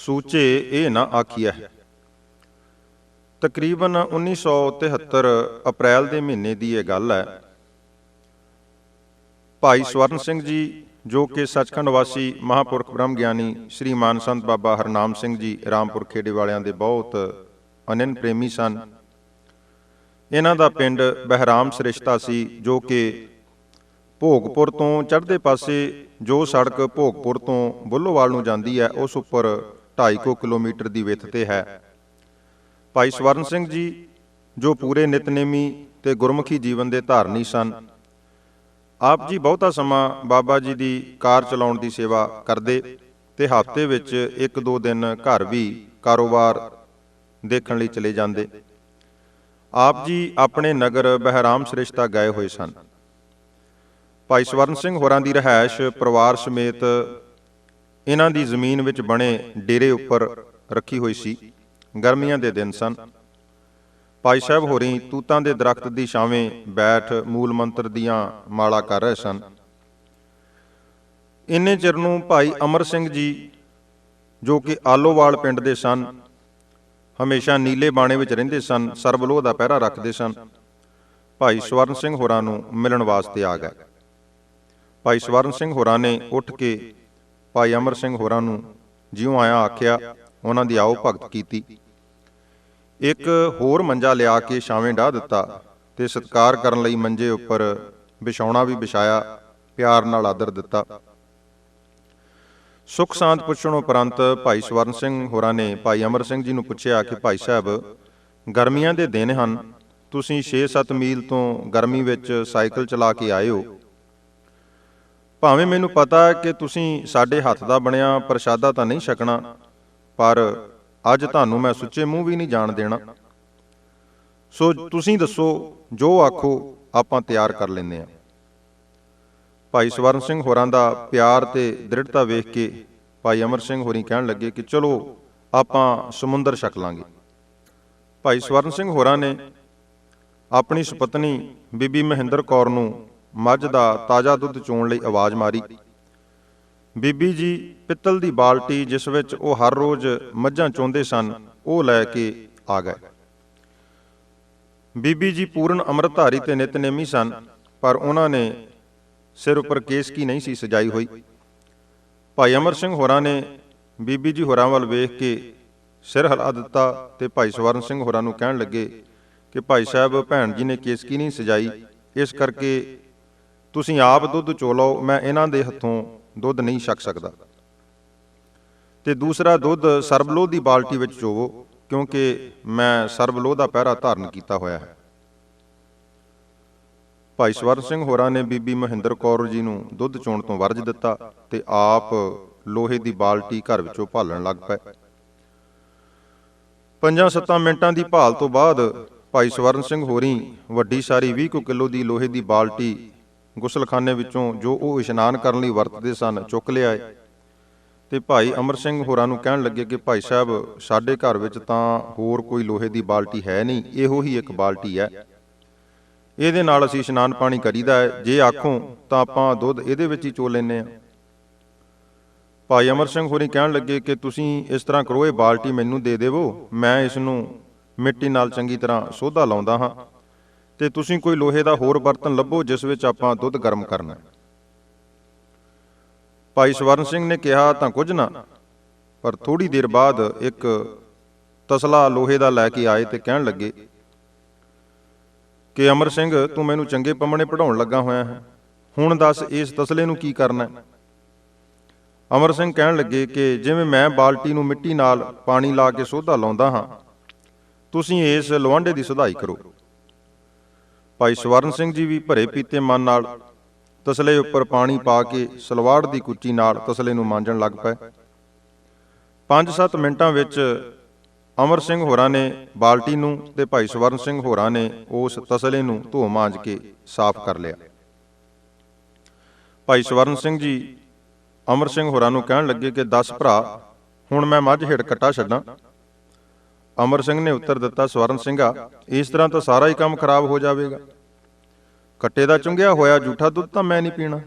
ਸੂਚੇ ਇਹ ਨਾ ਆਖੀਐ। ਤਕਰੀਬਨ 1973 ਅਪ੍ਰੈਲ ਦੇ ਮਹੀਨੇ ਦੀ ਇਹ ਗੱਲ ਹੈ। ਭਾਈ ਸਵਰਨ ਸਿੰਘ ਜੀ, ਜੋ ਕਿ ਸੱਚਖੰਡ ਵਾਸੀ ਮਹਾਪੁਰਖ ਬ੍ਰਹਮ ਗਿਆਨੀ ਸ੍ਰੀ ਮਾਨ ਸੰਤ ਬਾਬਾ ਹਰਨਾਮ ਸਿੰਘ ਜੀ ਰਾਮਪੁਰ ਖੇੜੇ ਵਾਲਿਆਂ ਦੇ ਬਹੁਤ ਅਨੰਨ ਪ੍ਰੇਮੀ ਸਨ। ਇਹਨਾਂ ਦਾ ਪਿੰਡ ਬਹਿਰਾਮ ਸ੍ਰਿਸ਼ਤਾ ਸੀ, ਜੋ ਕਿ ਭੋਗਪੁਰ ਤੋਂ ਚੜ੍ਹਦੇ ਪਾਸੇ ਜੋ ਸੜਕ ਭੋਗਪੁਰ ਤੋਂ ਬੁੱਲੋਵਾਲ ਨੂੰ ਜਾਂਦੀ ਹੈ, ਉਸ ਉੱਪਰ 2.5 ਕਿਲੋਮੀਟਰ ਦੀ ਵਿੱਥ ਤੇ ਹੈ। ਭਾਈ ਸਵਰਨ ਸਿੰਘ ਜੀ, ਜੋ ਪੂਰੇ ਨਿਤਨੇਮੀ ਤੇ ਗੁਰਮੁਖੀ ਜੀਵਨ ਦੇ ਧਾਰਨੀ ਸਨ, ਆਪ ਜੀ ਬਹੁਤਾ ਸਮਾਂ ਬਾਬਾ ਜੀ ਦੀ ਕਾਰ ਚਲਾਉਣ ਦੀ ਸੇਵਾ ਕਰਦੇ ਤੇ ਹਫ਼ਤੇ ਵਿੱਚ 1-2 ਦਿਨ ਘਰ ਵੀ ਕਾਰੋਬਾਰ ਦੇਖਣ ਲਈ ਚਲੇ ਜਾਂਦੇ। ਆਪ ਜੀ ਆਪਣੇ ਨਗਰ ਬਹਿਰਾਮ ਸ੍ਰਿਸ਼ਤਾ ਗਏ ਹੋਏ ਸਨ। ਭਾਈ ਸਵਰਨ ਸਿੰਘ ਹੋਰਾਂ ਦੀ ਰਹਾਇਸ਼ ਪਰਿਵਾਰ ਸਮੇਤ ਇਹਨਾਂ ਦੀ ਜ਼ਮੀਨ ਵਿੱਚ ਬਣੇ ਡੇਰੇ ਉੱਪਰ ਰੱਖੀ ਹੋਈ ਸੀ। ਗਰਮੀਆਂ ਦੇ ਦਿਨ ਸਨ। ਭਾਈ ਸਾਹਿਬ ਹੋਰੀ ਤੂਤਾਂ ਦੇ ਦਰਖਤ ਦੀ ਛਾਵੇਂ ਬੈਠ ਮੂਲ ਮੰਤਰ ਦੀਆਂ ਮਾਲਾ ਕਰ ਰਹੇ ਸਨ। ਇੰਨੇ ਚਿਰ ਨੂੰ ਭਾਈ ਅਮਰ ਸਿੰਘ ਜੀ, ਜੋ ਕਿ ਆਲੋਵਾਲ ਪਿੰਡ ਦੇ ਸਨ, ਹਮੇਸ਼ਾ ਨੀਲੇ ਬਾਣੇ ਵਿੱਚ ਰਹਿੰਦੇ ਸਨ, ਸਰਬਲੋਹ ਦਾ ਪਹਿਰਾ ਰੱਖਦੇ ਸਨ। ਭਾਈ ਸਵਰਨ ਸਿੰਘ ਹੋਰਾਂ ਨੂੰ ਮਿਲਣ ਵਾਸਤੇ ਆ ਗਏ। ਭਾਈ ਸਵਰਨ ਸਿੰਘ ਹੋਰਾਂ ਨੇ ਉੱਠ ਕੇ ਭਾਈ ਅਮਰ ਸਿੰਘ ਹੋਰਾਂ ਨੂੰ ਜਿਉਂ ਆਇਆ ਆਖਿਆ, ਉਹਨਾਂ ਦੀ ਆਓ ਭਗਤ ਕੀਤੀ। ਇੱਕ ਹੋਰ ਮੰਜਾ ਲਿਆ ਕੇ ਛਾਵੇਂ ਢਾ ਦਿੱਤਾ ਤੇ ਸਤਕਾਰ ਕਰਨ ਲਈ ਮੰਜੇ ਉੱਪਰ ਵਿਛਾਉਣਾ ਵੀ ਵਿਛਾਇਆ, ਪਿਆਰ ਨਾਲ ਆਦਰ ਦਿੱਤਾ। ਸੁਖ ਸ਼ਾਂਤ ਪੁੱਛਣ ਉਪਰੰਤ ਭਾਈ ਸਵਰਨ ਸਿੰਘ ਹੋਰਾਂ ਨੇ ਭਾਈ ਅਮਰ ਸਿੰਘ ਜੀ ਨੂੰ ਪੁੱਛਿਆ ਕਿ ਭਾਈ ਸਾਹਿਬ, ਗਰਮੀਆਂ ਦੇ ਦਿਨ ਹਨ, ਤੁਸੀਂ 6-7 ਮੀਲ ਤੋਂ ਗਰਮੀ ਵਿੱਚ ਸਾਈਕਲ ਚਲਾ ਕੇ ਆਏ ਹੋ ਭਾਵੇਂ ਮੈਨੂੰ ਪਤਾ ਹੈ ਕਿ ਤੁਸੀਂ ਸਾਡੇ ਹੱਥ ਦਾ ਬਣਿਆ ਪ੍ਰਸ਼ਾਦਾ ਤਾਂ ਨਹੀਂ ਛਕਣਾ, ਪਰ ਅੱਜ ਤੁਹਾਨੂੰ ਮੈਂ ਸੁੱਚੇ ਮੂੰਹ ਵੀ ਨਹੀਂ ਜਾਣ ਦੇਣਾ। ਸੋ ਤੁਸੀਂ ਦੱਸੋ, ਜੋ ਆਖੋ, ਆਪਾਂ ਤਿਆਰ ਕਰ ਲੈਂਦੇ ਹਾਂ। ਭਾਈ ਸਵਰਨ ਸਿੰਘ ਹੋਰਾਂ ਦਾ ਪਿਆਰ ਤੇ ਦ੍ਰਿੜਤਾ ਵੇਖ ਕੇ ਭਾਈ ਅਮਰ ਸਿੰਘ ਹੋਰੀ ਕਹਿਣ ਲੱਗੇ ਕਿ ਚਲੋ, ਆਪਾਂ ਸਮੁੰਦਰ ਛਕ ਲਾਂਗੇ। ਭਾਈ ਸਵਰਨ ਸਿੰਘ ਹੋਰਾਂ ਨੇ ਆਪਣੀ ਸੁਪਤਨੀ ਬੀਬੀ ਮਹਿੰਦਰ ਕੌਰ ਨੂੰ ਮੱਝ ਦਾ ਤਾਜ਼ਾ ਦੁੱਧ ਚੋਣ ਲਈ ਆਵਾਜ਼ ਮਾਰੀ। ਬੀਬੀ ਜੀ ਪਿੱਤਲ ਦੀ ਬਾਲਟੀ ਜਿਸ ਵਿੱਚ ਉਹ ਹਰ ਰੋਜ਼ ਮੱਝਾਂ ਚੋਂਦੇ ਸਨ, ਉਹ ਲੈ ਕੇ ਆ ਗਏ। ਬੀਬੀ ਜੀ ਪੂਰਨ ਅੰਮ੍ਰਿਤਧਾਰੀ ਤੇ ਨਿਤਨੇਮੀ ਸਨ, ਪਰ ਉਹਨਾਂ ਨੇ ਸਿਰ ਉੱਪਰ ਕੇਸਕੀ ਨਹੀਂ ਸੀ ਸਜਾਈ ਹੋਈ। ਭਾਈ ਅਮਰ ਸਿੰਘ ਹੋਰਾਂ ਨੇ ਬੀਬੀ ਜੀ ਹੋਰਾਂ ਵੱਲ ਵੇਖ ਕੇ ਸਿਰ ਹਿਲਾ ਦਿੱਤਾ ਤੇ ਭਾਈ ਸਵਰਨ ਸਿੰਘ ਹੋਰਾਂ ਨੂੰ ਕਹਿਣ ਲੱਗੇ ਕਿ ਭਾਈ ਸਾਹਿਬ, ਭੈਣ ਜੀ ਨੇ ਕੇਸਕੀ ਨਹੀਂ ਸਜਾਈ, ਇਸ ਕਰਕੇ ਤੁਸੀਂ ਆਪ ਦੁੱਧ ਚੋ ਲਓ, ਮੈਂ ਇਹਨਾਂ ਦੇ ਹੱਥੋਂ ਦੁੱਧ ਨਹੀਂ ਛਕ ਸਕਦਾ। ਤੇ ਦੂਸਰਾ, ਦੁੱਧ ਸਰਬਲੋਹ ਦੀ ਬਾਲਟੀ ਵਿੱਚ ਚੋਵੋ, ਕਿਉਂਕਿ ਮੈਂ ਸਰਬਲੋਹ ਦਾ ਪਹਿਰਾ ਧਾਰਨ ਕੀਤਾ ਹੋਇਆ ਹੈ। ਭਾਈ ਸਵਰਨ ਸਿੰਘ ਹੋਰਾਂ ਨੇ ਬੀਬੀ ਮਹਿੰਦਰ ਕੌਰ ਜੀ ਨੂੰ ਦੁੱਧ ਚੋਣ ਤੋਂ ਵਰਜ ਦਿੱਤਾ ਤੇ ਆਪ ਲੋਹੇ ਦੀ ਬਾਲਟੀ ਘਰ ਵਿੱਚੋਂ ਭਾਲਣ ਲੱਗ ਪਏ। ਪੰਜਾਂ ਸੱਤਾਂ ਮਿੰਟਾਂ ਦੀ ਭਾਲ ਤੋਂ ਬਾਅਦ ਭਾਈ ਸਵਰਨ ਸਿੰਘ ਹੋਰੀ ਵੱਡੀ ਸਾਰੀ 20 ਕੁ ਕਿਲੋ ਦੀ ਲੋਹੇ ਦੀ ਬਾਲਟੀ ਗੁਸਲਖਾਨੇ ਵਿੱਚੋਂ ਜੋ ਉਹ ਇਸ਼ਨਾਨ ਕਰਨ ਲਈ ਵਰਤਦੇ ਸਨ, ਚੁੱਕ ਲਿਆਏ। ਤੇ ਭਾਈ ਅਮਰ ਸਿੰਘ ਹੋਰਾਂ ਨੂੰ ਕਹਿਣ ਲੱਗੇ ਕਿ ਭਾਈ ਸਾਹਿਬ, ਸਾਡੇ ਘਰ ਵਿੱਚ ਤਾਂ ਹੋਰ ਕੋਈ ਲੋਹੇ ਦੀ ਬਾਲਟੀ ਹੈ ਨਹੀਂ, ਇਹੋ ਹੀ ਇੱਕ ਬਾਲਟੀ ਹੈ। ਇਹਦੇ ਨਾਲ ਅਸੀਂ ਇਸ਼ਨਾਨ ਪਾਣੀ ਕਰੀਦਾ ਹੈ। ਜੇ ਆਖੋ ਤਾਂ ਆਪਾਂ ਦੁੱਧ ਇਹਦੇ ਵਿੱਚ ਹੀ ਚੋ ਲੈਨੇ ਆ ਭਾਈ ਅਮਰ ਸਿੰਘ ਹੋਰੀ ਕਹਿਣ ਲੱਗੇ ਕਿ ਤੁਸੀਂ ਇਸ ਤਰ੍ਹਾਂ ਕਰੋ, ਇਹ ਬਾਲਟੀ ਮੈਨੂੰ ਦੇ ਦੇਵੋ, ਮੈਂ ਇਸ ਨੂੰ ਮਿੱਟੀ ਨਾਲ ਚੰਗੀ ਤਰ੍ਹਾਂ ਸੋਧਾ ਲਾਉਂਦਾ ਹਾਂ। ਤੇ ਤੁਸੀਂ ਕੋਈ ਲੋਹੇ ਦਾ ਹੋਰ ਬਰਤਨ ਲੱਭੋ, ਜਿਸ ਵਿੱਚ ਆਪਾਂ ਦੁੱਧ ਗਰਮ ਕਰਨਾ ਭਾਈ ਸਵਰਨ ਸਿੰਘ ਨੇ ਕਿਹਾ, ਤਾਂ ਕੁਝ ਨਾ। ਪਰ ਥੋੜੀ ਦੇਰ ਬਾਅਦ ਇੱਕ ਤਸਲਾ ਲੋਹੇ ਦਾ ਲੈ ਕੇ ਆਏ ਤੇ ਕਹਿਣ ਲੱਗੇ, ਕਿ ਅਮਰ ਸਿੰਘ, ਤੂੰ ਮੈਨੂੰ ਚੰਗੇ ਪੰਮਣੇ ਪੜਾਉਣ ਲੱਗਾ ਹੋਇਆ ਹੈ। ਹੁਣ ਦੱਸ, ਇਸ ਤਸਲੇ ਨੂੰ ਕੀ ਕਰਨਾ ਹੈ? ਅਮਰ ਸਿੰਘ ਕਹਿਣ ਲੱਗੇ ਕਿ ਜਿਵੇਂ ਮੈਂ ਬਾਲਟੀ ਨੂੰ ਮਿੱਟੀ ਨਾਲ ਪਾਣੀ ਲਾ ਕੇ ਸੋਧਾ ਲਾਉਂਦਾ ਹਾਂ, ਤੁਸੀਂ ਇਸ ਲਵਾਂਡੇ ਦੀ ਸੁਧਾਈ ਕਰੋ। ਭਾਈ ਸਵਰਨ ਸਿੰਘ ਜੀ ਵੀ ਭਰੇ ਪੀਤੇ ਮਨ ਨਾਲ ਤਸਲੇ ਉੱਪਰ ਪਾਣੀ ਪਾ ਕੇ ਸਲਵਾੜ ਦੀ ਕੁੱਚੀ ਨਾਲ ਤਸਲੇ ਨੂੰ ਮਾਂਜਣ ਲੱਗ ਪਏ। 5-7 ਮਿੰਟਾਂ ਵਿੱਚ ਅਮਰ ਸਿੰਘ ਹੋਰਾਂ ਨੇ ਬਾਲਟੀ ਨੂੰ ਤੇ ਭਾਈ ਸਵਰਨ ਸਿੰਘ ਹੋਰਾਂ ਨੇ ਉਸ ਤਸਲੇ ਨੂੰ ਧੋ ਮਾਂਜ ਕੇ ਸਾਫ਼ ਕਰ ਲਿਆ। ਭਾਈ ਸਵਰਨ ਸਿੰਘ ਜੀ ਅਮਰ ਸਿੰਘ ਹੋਰਾਂ ਨੂੰ ਕਹਿਣ ਲੱਗੇ ਕਿ 10 ਭਰਾ, ਹੁਣ ਮੈਂ ਮੱਝ ਹਿੜ ਕਟਾ ਛੱਡਾਂ। ਅਮਰ ਸਿੰਘ ਨੇ ਉੱਤਰ ਦਿੱਤਾ, ਸਵਰਨ ਸਿੰਘਾ, ਇਸ ਤਰ੍ਹਾਂ ਤਾਂ ਸਾਰਾ ਹੀ ਕੰਮ ਖਰਾਬ ਹੋ ਜਾਵੇਗਾ। ਕੱਟੇ ਦਾ ਚੁੰਗਿਆ ਹੋਇਆ ਝੂਠਾ ਦੁੱਧ ਤਾਂ ਮੈਂ ਨਹੀਂ ਪੀਣਾ।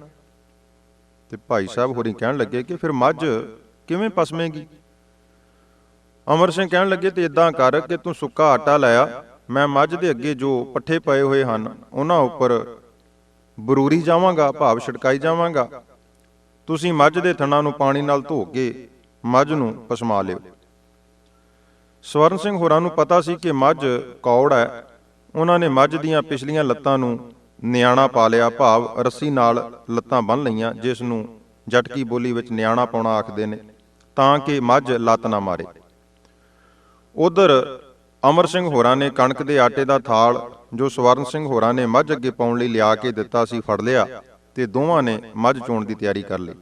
ਤੇ ਭਾਈ ਸਾਹਿਬ ਹੋਰੀ ਕਹਿਣ ਲੱਗੇ ਕਿ ਫਿਰ ਮੱਝ ਕਿਵੇਂ ਪਸਮੇਗੀ ਅਮਰ ਸਿੰਘ ਕਹਿਣ ਲੱਗੇ ਤੇ ਇਦਾਂ ਕਰ ਕਿ ਤੂੰ ਸੁੱਕਾ ਆਟਾ ਲਾਇਆ ਮੈਂ ਮੱਝ ਦੇ ਅੱਗੇ ਜੋ ਪੱਠੇ ਪਏ ਹੋਏ ਹਨ, ਉਹਨਾਂ ਉੱਪਰ ਬਰੂਰੀ ਜਾਵਾਂਗਾ, ਭਾਵ ਛਿੜਕਾਈ ਜਾਵਾਂਗਾ। ਤੁਸੀਂ ਮੱਝ ਦੇ ਥਣਾਂ ਨੂੰ ਪਾਣੀ ਨਾਲ ਧੋ ਕੇ ਮੱਝ ਨੂੰ ਪਸਮਾ ਲਿਓ। ਸਵਰਨ ਸਿੰਘ ਹੋਰਾਂ ਨੂੰ ਪਤਾ ਸੀ ਕਿ ਮੱਝ ਕੌੜ ਹੈ। ਉਹਨਾਂ ਨੇ ਮੱਝ ਦੀਆਂ ਪਿਛਲੀਆਂ ਲੱਤਾਂ ਨੂੰ ਨਿਆਣਾ ਪਾ ਲਿਆ। ਭਾਵ ਰੱਸੀ ਨਾਲ ਲੱਤਾਂ ਬੰਨ ਲਈਆਂ, ਜਿਸ ਨੂੰ ਜਟਕੀ ਬੋਲੀ ਵਿੱਚ ਨਿਆਣਾ ਪਾਉਣਾ ਆਖਦੇ ਨੇ, ਤਾਂ ਕਿ ਮੱਝ ਲੱਤ ਨਾ ਮਾਰੇ। ਉਧਰ ਅਮਰ ਸਿੰਘ ਹੋਰਾਂ ਨੇ ਕਣਕ ਦੇ ਆਟੇ ਦਾ ਥਾਲ, ਜੋ ਸਵਰਨ ਸਿੰਘ ਹੋਰਾਂ ਨੇ ਮੱਝ ਅੱਗੇ ਪਾਉਣ ਲਈ ਲਿਆ ਕੇ ਦਿੱਤਾ ਸੀ, ਫੜ ਲਿਆ ਤੇ ਦੋਵਾਂ ਨੇ ਮੱਝ ਚੋਣ ਦੀ ਤਿਆਰੀ ਕਰ ਲਈ।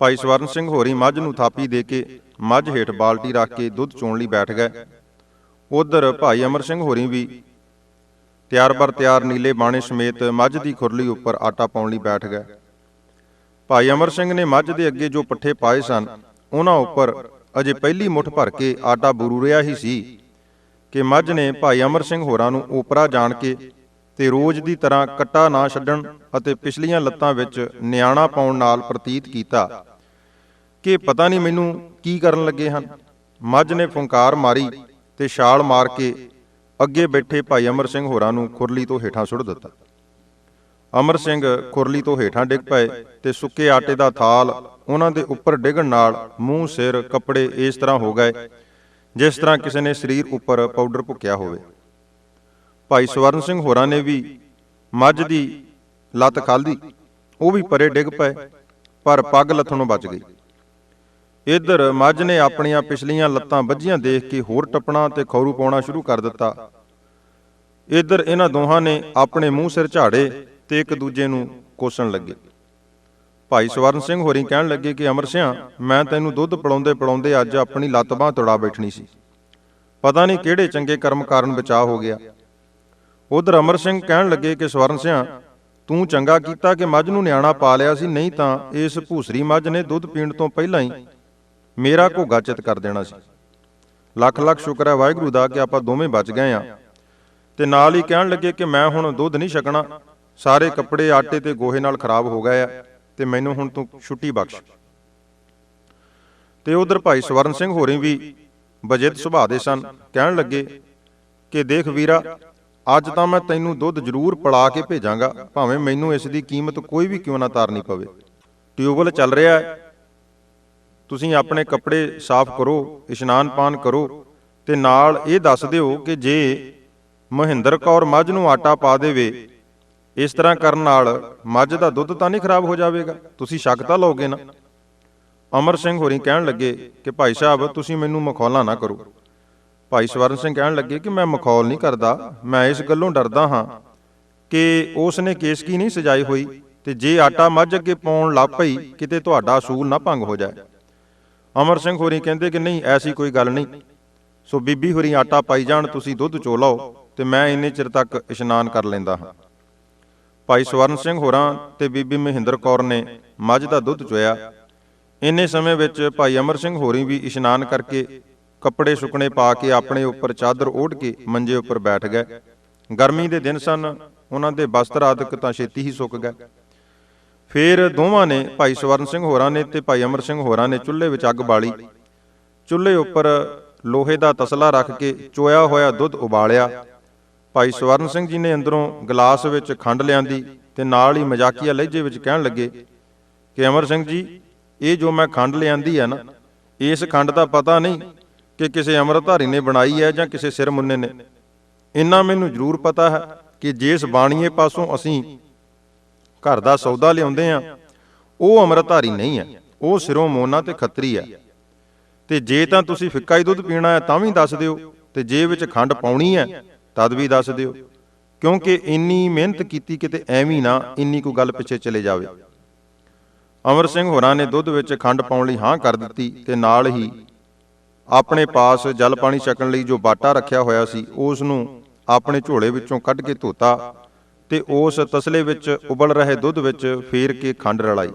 ਭਾਈ ਸਵਰਨ ਸਿੰਘ ਹੋਰੀ ਮੱਝ ਨੂੰ ਥਾਪੀ ਦੇ ਕੇ ਮੱਝ ਹੇਠ ਬਾਲਟੀ ਰੱਖ ਕੇ ਦੁੱਧ ਚੋਣ ਲਈ ਬੈਠ ਗਏ। ਉਧਰ ਭਾਈ ਅਮਰ ਸਿੰਘ ਹੋਰੀ ਵੀ ਤਿਆਰ ਬਰ ਤਿਆਰ ਨੀਲੇ ਬਾਣੇ ਸਮੇਤ ਮੱਝ ਦੀ ਖੁਰਲੀ ਉੱਪਰ ਆਟਾ ਪਾਉਣ ਲਈ ਬੈਠ ਗਏ। ਭਾਈ ਅਮਰ ਸਿੰਘ ਨੇ ਮੱਝ ਦੇ ਅੱਗੇ ਜੋ ਪੱਠੇ ਪਾਏ ਸਨ, ਉਹਨਾਂ ਉੱਪਰ ਅਜੇ ਪਹਿਲੀ ਮੁੱਠ ਭਰ ਕੇ ਆਟਾ ਬੁਰੂ ਰਿਹਾ ਹੀ ਸੀ ਕਿ ਮੱਝ ਨੇ ਭਾਈ ਅਮਰ ਸਿੰਘ ਹੋਰਾਂ ਨੂੰ ਓਪਰਾ ਜਾਣ ਕੇ ਤੇ ਰੋਜ਼ ਦੀ ਤਰ੍ਹਾਂ ਕੱਟਾ ਨਾ ਛੱਡਣ ਅਤੇ ਪਿਛਲੀਆਂ ਲੱਤਾਂ ਵਿੱਚ ਨਿਆਣਾ ਪਾਉਣ ਨਾਲ ਪ੍ਰਤੀਤ ਕੀਤਾ। ਕਿ ਪਤਾ ਨਹੀਂ ਮੈਨੂੰ ਕੀ ਕਰਨ ਲੱਗੇ ਹਨ ਮੱਝ ਨੇ ਫੁੰਕਾਰ ਮਾਰੀ ਤੇ ਛਾਲ ਮਾਰ ਕੇ ਅੱਗੇ ਬੈਠੇ ਭਾਈ ਅਮਰ ਸਿੰਘ ਹੋਰਾਂ ਨੂੰ ਖੁਰਲੀ ਤੋਂ ਹੇਠਾਂ ਸੁੱਟ ਦਿੱਤਾ। ਅਮਰ ਸਿੰਘ ਖੁਰਲੀ ਤੋਂ ਹੇਠਾਂ ਡਿੱਗ ਪਏ ਤੇ ਸੁੱਕੇ ਆਟੇ ਦਾ ਥਾਲ ਉਹਨਾਂ ਦੇ ਉੱਪਰ ਡਿੱਗਣ ਨਾਲ ਮੂੰਹ, ਸਿਰ, ਕੱਪੜੇ ਇਸ ਤਰ੍ਹਾਂ ਹੋ ਗਏ, ਜਿਸ ਤਰ੍ਹਾਂ ਕਿਸੇ ਨੇ ਸਰੀਰ ਉੱਪਰ ਪਾਊਡਰ ਭੁੱਕਿਆ ਹੋਵੇ। ਭਾਈ ਸਵਰਨ ਸਿੰਘ ਹੋਰਾਂ ਨੇ ਵੀ ਮੱਝ ਦੀ ਲੱਤ ਖਾਲੀ ਉਹ ਵੀ ਪਰੇ ਡਿੱਗ ਪਏ, ਪਰ ਪੱਗ ਲੱਥਣੋਂ ਬਚ ਗਈ। ਇੱਧਰ ਮੱਝ ਨੇ ਆਪਣੀਆਂ ਪਿਛਲੀਆਂ ਲੱਤਾਂ ਵੱਜੀਆਂ ਦੇਖ ਕੇ ਹੋਰ ਟੱਪਣਾ ਤੇ ਖੌਰੂ ਪਾਉਣਾ ਸ਼ੁਰੂ ਕਰ ਦਿੱਤਾ। ਇੱਧਰ ਇਹਨਾਂ ਦੋਹਾਂ ਨੇ ਆਪਣੇ ਮੂੰਹ ਸਿਰ ਝਾੜੇ ਤੇ ਇੱਕ ਦੂਜੇ ਨੂੰ ਕੋਸਣ ਲੱਗੇ। ਭਾਈ ਸਵਰਨ ਸਿੰਘ ਹੋਰੀ ਕਹਿਣ ਲੱਗੇ ਕਿ, ਅਮਰ ਸਿਆਂ, ਮੈਂ ਤੈਨੂੰ ਦੁੱਧ ਪੜਾਉਂਦੇ ਪੜਾਉਂਦੇ ਅੱਜ ਆਪਣੀ ਲੱਤ ਬਾਂਹ ਤੜਾ ਬੈਠਣੀ ਸੀ। ਪਤਾ ਨਹੀਂ ਕਿਹੜੇ ਚੰਗੇ ਕਰਮ ਕਾਰਨ ਬਚਾ ਹੋ ਗਿਆ। ਉਧਰ ਅਮਰ ਸਿੰਘ ਕਹਿਣ ਲੱਗੇ ਕਿ, ਸਵਰਨ ਸਿਆਂ, ਤੂੰ ਚੰਗਾ ਕੀਤਾ ਕਿ ਮੱਝ ਨੂੰ ਨਿਆਣਾ ਪਾ ਲਿਆ ਸੀ, ਨਹੀਂ ਤਾਂ ਇਸ ਭੂਸਰੀ ਮੱਝ ਨੇ ਦੁੱਧ ਪੀਣ ਤੋਂ ਪਹਿਲਾਂ ਹੀ ਮੇਰਾ ਘੋਗਾ ਚਿਤ ਕਰ ਦੇਣਾ ਸੀ। ਲੱਖ ਲੱਖ ਸ਼ੁਕਰ ਹੈ ਵਾਹਿਗੁਰੂ ਦਾ ਕਿ ਆਪਾਂ ਦੋਵੇਂ ਬਚ ਗਏ ਆ ਤੇ ਨਾਲ ਹੀ ਕਹਿਣ ਲੱਗੇ ਕਿ ਮੈਂ ਹੁਣ ਦੁੱਧ ਨਹੀਂ ਛਕਣਾ। ਸਾਰੇ ਕੱਪੜੇ, ਆਟੇ ਤੇ ਗੋਹੇ ਨਾਲ ਖਰਾਬ ਹੋ ਗਏ ਆ ਤੇ ਮੈਨੂੰ ਹੁਣ ਤੂੰ ਛੁੱਟੀ ਬਖਸ਼। ਤੇ ਉਧਰ ਭਾਈ ਸਵਰਨ ਸਿੰਘ ਹੋਰੀ ਵੀ ਬਜਿੱਤ ਸੁਭਾਅ ਦੇ ਸਨ। ਕਹਿਣ ਲੱਗੇ ਕਿ ਦੇਖ ਵੀਰਾ, ਅੱਜ ਤਾਂ ਮੈਂ ਤੈਨੂੰ ਦੁੱਧ ਜ਼ਰੂਰ ਪਿਲਾ ਕੇ ਭੇਜਾਂਗਾ। ਭਾਵੇਂ ਮੈਨੂੰ ਇਸ ਦੀ ਕੀਮਤ ਕੋਈ ਵੀ ਕਿਉਂ ਨਾ ਤਾਰਨੀ ਪਵੇ। ਟਿਊਬਲ ਚੱਲ ਰਿਹਾ ਹੈ। ਤੁਸੀਂ ਆਪਣੇ ਕੱਪੜੇ ਸਾਫ਼ ਕਰੋ, ਇਸ਼ਨਾਨ ਪਾਨ ਕਰੋ ਤੇ ਨਾਲ ਇਹ ਦੱਸ ਦਿਓ ਕਿ ਜੇ ਮਹਿੰਦਰ ਕੌਰ ਮੱਝ ਨੂੰ ਆਟਾ ਪਾ ਦੇਵੇ, ਇਸ ਤਰ੍ਹਾਂ ਕਰਨ ਨਾਲ ਮੱਝ ਦਾ ਦੁੱਧ ਤਾਂ ਨਹੀਂ ਖਰਾਬ ਹੋ ਜਾਵੇਗਾ? ਤੁਸੀਂ ਸ਼ੱਕ ਤਾਂ ਲਓਗੇ ਨਾ? ਅਮਰ ਸਿੰਘ ਹੋਰੀ ਕਹਿਣ ਲੱਗੇ ਕਿ ਭਾਈ ਸਾਹਿਬ, ਤੁਸੀਂ ਮੈਨੂੰ ਮਖੌਲਾਂ ਨਾ ਕਰੋ। ਭਾਈ ਸਵਰਨ ਸਿੰਘ ਕਹਿਣ ਲੱਗੇ ਕਿ ਮੈਂ ਮਖੌਲ ਨਹੀਂ ਕਰਦਾ, ਮੈਂ ਇਸ ਗੱਲੋਂ ਡਰਦਾ ਹਾਂ ਕਿ ਉਸ ਨੇ ਕੇਸ ਕੀ ਨਹੀਂ ਸਜਾਈ ਹੋਈ ਤੇ ਜੇ ਆਟਾ ਮੱਝ ਅੱਗੇ ਪਾਉਣ ਲੱਗ ਪਈ, ਕਿਤੇ ਤੁਹਾਡਾ ਅਸੂਲ ਨਾ ਭੰਗ ਹੋ ਜਾਏ। ਅਮਰ ਸਿੰਘ ਹੋਰੀ ਕਹਿੰਦੇ ਕਿ ਨਹੀਂ, ਐਸੀ ਕੋਈ ਗੱਲ ਨਹੀਂ। ਸੋ ਬੀਬੀ ਹੋਰੀ ਆਟਾ ਪਾਈ ਜਾਣ, ਤੁਸੀਂ ਦੁੱਧ ਚੋ ਲਓ ਤੇ ਮੈਂ ਇੰਨੇ ਚਿਰ ਤੱਕ ਇਸ਼ਨਾਨ ਕਰ ਲੈਂਦਾ ਹਾਂ। ਭਾਈ ਸਵਰਨ ਸਿੰਘ ਹੋਰਾਂ ਤੇ ਬੀਬੀ ਮਹਿੰਦਰ ਕੌਰ ਨੇ ਮੱਝ ਦਾ ਦੁੱਧ ਚੋਇਆ। ਇੰਨੇ ਸਮੇਂ ਵਿੱਚ ਭਾਈ ਅਮਰ ਸਿੰਘ ਹੋਰੀ ਵੀ ਇਸ਼ਨਾਨ ਕਰਕੇ ਕੱਪੜੇ ਸੁੱਕਣੇ ਪਾ ਕੇ ਆਪਣੇ ਉੱਪਰ ਚਾਦਰ ਓਢ ਕੇ ਮੰਜੇ ਉੱਪਰ ਬੈਠ ਗਏ। ਗਰਮੀ ਦੇ ਦਿਨ ਸਨ, ਉਹਨਾਂ ਦੇ ਵਸਤਰ ਆਦਿਕ ਤਾਂ ਛੇਤੀ ਹੀ ਸੁੱਕ ਗਏ। ਫਿਰ ਦੋਵਾਂ ਨੇ ਭਾਈ ਸਵਰਨ ਸਿੰਘ ਹੋਰਾਂ ਨੇ ਤੇ ਭਾਈ ਅਮਰ ਸਿੰਘ ਹੋਰਾਂ ਨੇ ਚੁੱਲ੍ਹੇ ਵਿੱਚ ਅੱਗ ਬਾਲੀ। ਚੁੱਲ੍ਹੇ ਉੱਪਰ ਲੋਹੇ ਦਾ ਤਸਲਾ ਰੱਖ ਕੇ ਚੋਇਆ ਹੋਇਆ ਦੁੱਧ ਉਬਾਲਿਆ। ਭਾਈ ਸਵਰਨ ਸਿੰਘ ਜੀ ਨੇ ਅੰਦਰੋਂ ਗਲਾਸ ਵਿੱਚ ਖੰਡ ਲਿਆਂਦੀ ਤੇ ਨਾਲ ਹੀ ਮਜ਼ਾਕੀਆ ਲਹਿਜੇ ਵਿੱਚ ਕਹਿਣ ਲੱਗੇ ਕਿ ਅਮਰ ਸਿੰਘ ਜੀ, ਇਹ ਜੋ ਮੈਂ ਖੰਡ ਲਿਆਂਦੀ ਹੈ ਨਾ, ਇਸ ਖੰਡ ਦਾ ਪਤਾ ਨਹੀਂ ਕਿ ਕਿਸੇ ਅੰਮ੍ਰਿਤਧਾਰੀ ਨੇ ਬਣਾਈ ਹੈ ਜਾਂ ਕਿਸੇ ਸਿਰ ਮੁੰਨੇ ਨੇ। ਇੰਨਾ ਮੈਨੂੰ ਜ਼ਰੂਰ ਪਤਾ ਹੈ ਕਿ ਜਿਸ ਬਾਣੀਏ ਪਾਸੋਂ ਅਸੀਂ ਘਰ ਦਾ ਸੌਦਾ ਲਿਆਉਂਦੇ ਆ ਉਹ ਅੰਮ੍ਰਿਤਧਾਰੀ ਨਹੀਂ ਹੈ। ਉਹ ਸਿਰੋਂ ਮੋਨਾ ਤੇ ਖੱਤਰੀ ਹੈ। ਤੇ ਜੇ ਤਾਂ ਤੁਸੀਂ ਫਿੱਕਾ ਹੀ ਦੁੱਧ ਪੀਣਾ ਹੈ ਤਾਂ ਵੀ ਦੱਸ ਦਿਓ। ਤੇ ਜੇ ਵਿੱਚ ਖੰਡ ਪਾਉਣੀ ਹੈ, ਤਦ ਵੀ ਦੱਸ ਦਿਓ। ਕਿਉਂਕਿ ਇੰਨੀ ਮਿਹਨਤ ਕੀਤੀ ਕਿਤੇ ਐਵੇਂ ਨਾ ਇੰਨੀ ਕੋ ਗੱਲ ਪਿੱਛੇ ਚਲੇ ਜਾਵੇ। ਅਮਰ ਸਿੰਘ ਹੋਰਾਂ ਨੇ ਦੁੱਧ ਵਿੱਚ ਖੰਡ ਪਾਉਣ ਲਈ ਹਾਂ ਕਰ ਦਿੱਤੀ ਤੇ ਨਾਲ ਹੀ ਆਪਣੇ ਪਾਸ ਜਲ ਪਾਣੀ ਛਕਣ ਲਈ ਜੋ ਬਾਟਾ ਰੱਖਿਆ ਹੋਇਆ ਸੀ, ਉਸ ਨੂੰ ਆਪਣੇ ਝੋਲੇ ਵਿੱਚੋਂ ਕੱਢ ਕੇ ਧੋਤਾ ਤੇ ਉਸ ਤਸਲੇ ਵਿੱਚ ਉਬਲ ਰਹੇ ਦੁੱਧ ਵਿੱਚ ਫੇਰ ਕੇ ਖੰਡ ਰਲਾਈ।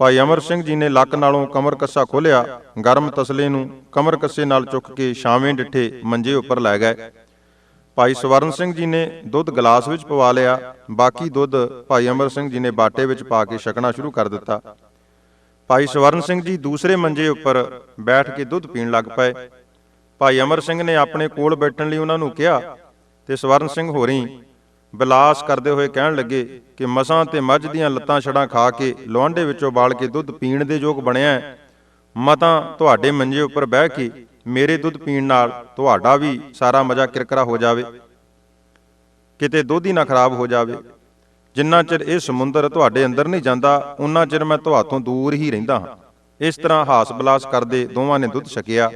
ਭਾਈ ਅਮਰ ਸਿੰਘ ਜੀ ਨੇ ਲੱਕ ਨਾਲੋਂ ਕਮਰ ਕੱਸਾ ਖੋਲਿਆ, ਗਰਮ ਤਸਲੇ ਨੂੰ ਕਮਰ ਕੱਸੇ ਨਾਲ ਚੁੱਕ ਕੇ ਛਾਵੇਂ ਡਿੱਠੇ ਮੰਜੇ ਉੱਪਰ ਲੈ ਗਏ। ਭਾਈ ਸਵਰਨ ਸਿੰਘ ਜੀ ਨੇ ਦੁੱਧ ਗਲਾਸ ਵਿੱਚ ਪਵਾ ਲਿਆ, ਬਾਕੀ ਦੁੱਧ ਭਾਈ ਅਮਰ ਸਿੰਘ ਜੀ ਨੇ ਬਾਟੇ ਵਿੱਚ ਪਾ ਕੇ ਛਕਣਾ ਸ਼ੁਰੂ ਕਰ ਦਿੱਤਾ। ਭਾਈ ਸਵਰਨ ਸਿੰਘ ਜੀ ਦੂਸਰੇ ਮੰਜੇ ਉੱਪਰ ਬੈਠ ਕੇ ਦੁੱਧ ਪੀਣ ਲੱਗ ਪਏ। ਭਾਈ ਅਮਰ ਸਿੰਘ ਨੇ ਆਪਣੇ ਕੋਲ ਬੈਠਣ ਲਈ ਉਹਨਾਂ ਨੂੰ ਕਿਹਾ ਤੇ ਸਵਰਨ ਸਿੰਘ ਹੋਰੀ ਬਿਲਾਸ ਕਰਦੇ ਹੋਏ ਕਹਿਣ ਲੱਗੇ ਕਿ ਮਸਾਂ ਤੇ ਮੱਝ ਦੀਆਂ ਲੱਤਾਂ ਛੜਾਂ ਖਾ ਕੇ ਲੋਹੰਡੇ ਵਿੱਚੋਂ ਬਾਲ ਕੇ ਦੁੱਧ ਪੀਣ ਦੇ ਯੋਗ ਬਣਿਆ ਹੈ। ਮਤਾਂ ਤੁਹਾਡੇ ਮੰਜੇ ਉੱਪਰ ਬਹਿ ਕੇ ਮੇਰੇ ਦੁੱਧ ਪੀਣ ਨਾਲ ਤੁਹਾਡਾ ਵੀ ਸਾਰਾ ਮਜ਼ਾ ਕਿਰਕਰਾ ਹੋ ਜਾਵੇ। ਕਿਤੇ ਦੁੱਧ ਹੀ ਨਾ ਖਰਾਬ ਹੋ ਜਾਵੇ। ਜਿੰਨਾ ਚਿਰ ਇਹ ਸਮੁੰਦਰ ਤੁਹਾਡੇ ਅੰਦਰ ਨਹੀਂ ਜਾਂਦਾ ਉਨਾ ਚਿਰ ਮੈਂ ਤੁਹਾਤੋਂ ਦੂਰ ਹੀ ਰਹਿੰਦਾ ਹਾਂ। ਇਸ ਤਰ੍ਹਾਂ ਹਾਸ ਬਲਾਸ ਕਰਦੇ ਦੋਵਾਂ ਨੇ ਦੁੱਧ ਛਕਿਆ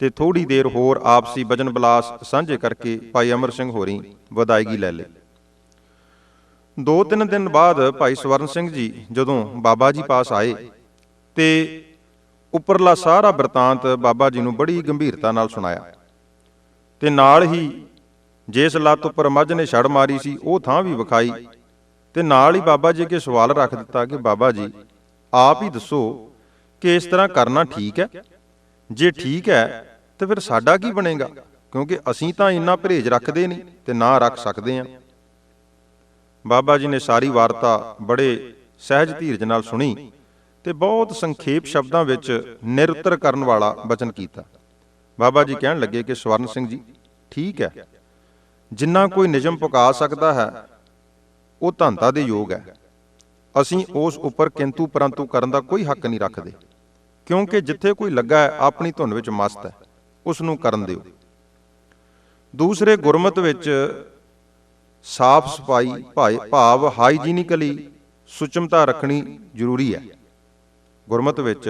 ਤੇ ਥੋੜੀ ਦੇਰ ਹੋਰ ਆਪਸੀ ਵਜਨ ਬਲਾਸ ਸਾਂਝੇ ਕਰਕੇ ਭਾਈ ਅਮਰ ਸਿੰਘ ਹੋਰੀ ਵਧਾਈਗੀ ਲੈ ਲਏ ਦੋ ਤਿੰਨ ਦਿਨ ਬਾਅਦ ਭਾਈ ਸਵਰਨ ਸਿੰਘ ਜੀ ਜਦੋਂ ਬਾਬਾ ਜੀ ਪਾਸ ਆਏ ਤੇ ਉੱਪਰਲਾ ਸਾਰਾ ਬਰਤਾਂਤ ਬਾਬਾ ਜੀ ਨੂੰ ਬੜੀ ਗੰਭੀਰਤਾ ਨਾਲ ਸੁਣਾਇਆ ਤੇ ਨਾਲ ਹੀ ਜਿਸ ਲੱਤ ਉੱਪਰ ਮੱਝ ਨੇ ਛੜ ਮਾਰੀ ਸੀ, ਉਹ ਥਾਂ ਵੀ ਵਿਖਾਈ ਤੇ ਨਾਲ ਹੀ ਬਾਬਾ ਜੀ ਅੱਗੇ ਸਵਾਲ ਰੱਖ ਦਿੱਤਾ ਕਿ ਬਾਬਾ ਜੀ, ਆਪ ਹੀ ਦੱਸੋ ਕਿ ਇਸ ਤਰ੍ਹਾਂ ਕਰਨਾ ਠੀਕ ਹੈ? ਜੇ ਠੀਕ ਹੈ, ਤੇ ਫਿਰ ਸਾਡਾ ਕੀ ਬਣੇਗਾ? ਕਿਉਂਕਿ ਅਸੀਂ ਤਾਂ ਇੰਨਾ ਪਰਹੇਜ ਰੱਖਦੇ ਨਹੀਂ ਤੇ ਨਾ ਰੱਖ ਸਕਦੇ ਹਾਂ। ਬਾਬਾ ਜੀ ਨੇ ਸਾਰੀ ਵਾਰਤਾ ਬੜੇ ਸਹਿਜ ਧੀਰਜ ਨਾਲ ਸੁਣੀ ਤੇ ਬਹੁਤ ਸੰਖੇਪ ਸ਼ਬਦਾਂ ਵਿੱਚ ਨਿਰੁੱਤਰ ਕਰਨ ਵਾਲਾ ਬਚਨ ਕੀਤਾ। ਬਾਬਾ ਜੀ ਕਹਿਣ ਲੱਗੇ ਕਿ ਸਵਰਨ ਸਿੰਘ ਜੀ, ਠੀਕ ਹੈ। ਜਿੰਨਾ ਕੋਈ ਨਿਯਮ ਪੁਕਾ ਸਕਦਾ ਹੈ, ਉਹ ਧੰਦਾ ਦੇ ਯੋਗ ਹੈ। ਅਸੀਂ ਉਸ ਉੱਪਰ ਕਿੰਤੂ ਪਰੰਤੂ ਕਰਨ ਦਾ ਕੋਈ ਹੱਕ ਨਹੀਂ ਰੱਖਦੇ, ਕਿਉਂਕਿ ਜਿੱਥੇ ਕੋਈ ਲੱਗਾ ਹੈ, ਆਪਣੀ ਧੁਨ ਵਿੱਚ ਮਸਤ ਹੈ। ਉਸ ਨੂੰ ਕਰਨ ਦਿਓ। ਦੂਸਰੇ ਗੁਰਮਤ ਵਿੱਚ ਸਾਫ਼ ਸਫ਼ਾਈ ਭਾਈ ਭਾਵ ਹਾਈਜੀਨਿਕਲੀ ਸੁਚਮਤਾ ਰੱਖਣੀ ਜ਼ਰੂਰੀ ਹੈ। ਗੁਰਮਤ ਵਿੱਚ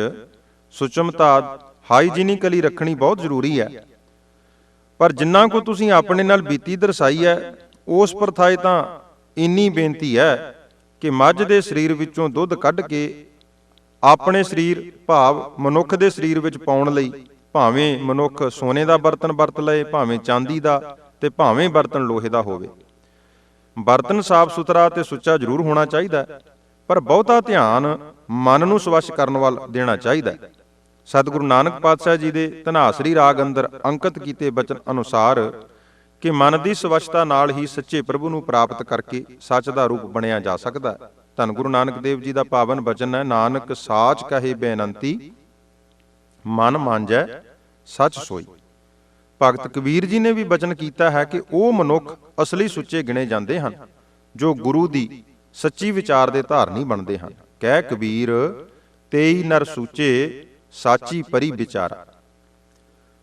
ਸੁਚਮਤਾ ਹਾਈਜੀਨਿਕਲੀ ਰੱਖਣੀ ਬਹੁਤ ਜ਼ਰੂਰੀ ਹੈ। ਪਰ ਜਿੰਨਾ ਕੋ ਤੁਸੀਂ ਆਪਣੇ ਨਾਲ ਬੀਤੀ ਦਰਸਾਈ ਹੈ, ਉਸ ਪਰਥਾਏ ਤਾਂ ਇੰਨੀ ਬੇਨਤੀ ਹੈ ਕਿ ਮੱਝ ਦੇ ਸਰੀਰ ਵਿੱਚੋਂ ਦੁੱਧ ਕੱਢ ਕੇ ਆਪਣੇ ਸਰੀਰ, ਭਾਵ ਮਨੁੱਖ ਦੇ ਸਰੀਰ ਵਿੱਚ ਪਾਉਣ ਲਈ ਭਾਵੇਂ ਮਨੁੱਖ ਸੋਨੇ ਦਾ ਬਰਤਨ ਵਰਤ ਲਏ, ਭਾਵੇਂ ਚਾਂਦੀ ਦਾ ਤੇ ਭਾਵੇਂ ਬਰਤਨ ਲੋਹੇ ਦਾ ਹੋਵੇ। ਬਰਤਨ ਸਾਫ਼ ਸੁਥਰਾ ਤੇ ਸੁੱਚਾ ਜ਼ਰੂਰ ਹੋਣਾ ਚਾਹੀਦਾ ਹੈ, ਪਰ ਬਹੁਤਾ ਧਿਆਨ ਮਨ ਨੂੰ ਸਵੱਛ ਕਰਨ ਵੱਲ ਦੇਣਾ ਚਾਹੀਦਾ ਹੈ। ਸਤਿਗੁਰੂ ਨਾਨਕ ਪਾਤਸ਼ਾਹ ਜੀ ਦੇ ਧਨਾਸਰੀ ਰਾਗ ਅੰਦਰ ਅੰਕਿਤ ਕੀਤੇ ਬਚਨ ਅਨੁਸਾਰ ਕਿ ਮਨ ਦੀ ਸਵੱਛਤਾ ਨਾਲ ਹੀ ਸੱਚੇ ਪ੍ਰਭੂ ਨੂੰ ਪ੍ਰਾਪਤ ਕਰਕੇ ਸੱਚ ਦਾ ਰੂਪ ਬਣਿਆ ਜਾ ਸਕਦਾ ਹੈ ਧੰਨ ਗੁਰੂ ਨਾਨਕ ਦੇਵ ਜੀ ਦਾ ਪਾਵਨ ਬਚਨ ਹੈ ਨਾਨਕ ਸਾਚ ਕਹੇ ਬੇਨੰਤੀ ਮਨ ਮਾਂਜੈ ਸੱਚ ਸੋਈ ਭਗਤ ਕਬੀਰ ਜੀ ਨੇ ਵੀ ਬਚਨ ਕੀਤਾ ਹੈ ਕਿ ਉਹ ਮਨੁੱਖ ਅਸਲੀ ਸੁੱਚੇ ਗਿਣੇ ਜਾਂਦੇ ਹਨ, ਜੋ ਗੁਰੂ ਦੀ ਸੱਚੀ ਵਿਚਾਰ ਦੇ ਧਾਰਨੀ ਬਣਦੇ ਹਨ। ਕਹਿ ਕਬੀਰ, ਤੇਈ ਨਰ ਸੂਚੇ, ਸਾਚੀ ਪਰੀ ਵਿਚਾਰਾ।